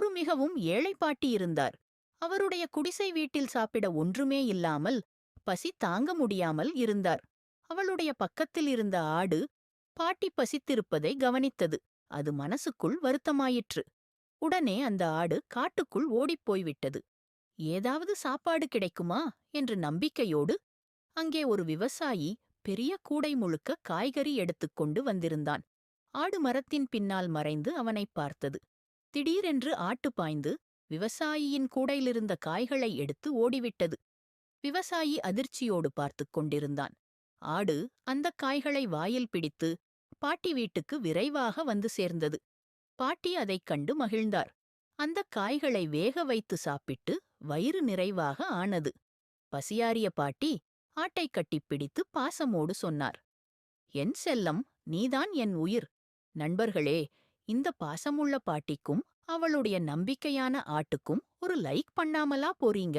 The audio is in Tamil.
ஒரு மிகவும் ஏழைப்பாட்டி பாட்டி இருந்தார். அவருடைய குடிசை வீட்டில் சாப்பிட ஒன்றுமே இல்லாமல் பசி தாங்க முடியாமல் இருந்தார். அவளுடைய பக்கத்தில் இருந்த ஆடு பாட்டி பசித்திருப்பதை கவனித்தது. அது மனசுக்குள் வருத்தமாயிற்று. உடனே அந்த ஆடு காட்டுக்குள் ஓடிப்போய்விட்டது ஏதாவது சாப்பாடு கிடைக்குமா? என்று நம்பிக்கையோடு அங்கே ஒரு விவசாயி பெரிய கூடை முழுக்க காய்கறி எடுத்துக்கொண்டு வந்திருந்தான். ஆடு மரத்தின் பின்னால் மறைந்து அவனைப் பார்த்தது. திடீரென்று ஆட்டு பாய்ந்து விவசாயியின் கூடையிலிருந்த காய்களை எடுத்து ஓடிவிட்டது. விவசாயி அதிர்ச்சியோடு பார்த்துக் கொண்டிருந்தான். ஆடு அந்தக் காய்களை வாயில் பிடித்து பாட்டி வீட்டுக்கு விரைவாக வந்து சேர்ந்தது. பாட்டி அதைக் கண்டு மகிழ்ந்தார். அந்தக் காய்களை வேக வைத்து சாப்பிட்டு வயிறு நிறைவாக ஆனது. பசியாரிய பாட்டி ஆட்டைக் கட்டிப் பிடித்து பாசமோடு சொன்னார் என் செல்லம் நீதான் என் உயிர். நண்பர்களே இந்த பாசமுள்ள பாட்டிக்கும் அவளுடைய நம்பிக்கையான ஆட்டுக்கும் ஒரு லைக் பண்ணாமலா போறீங்க?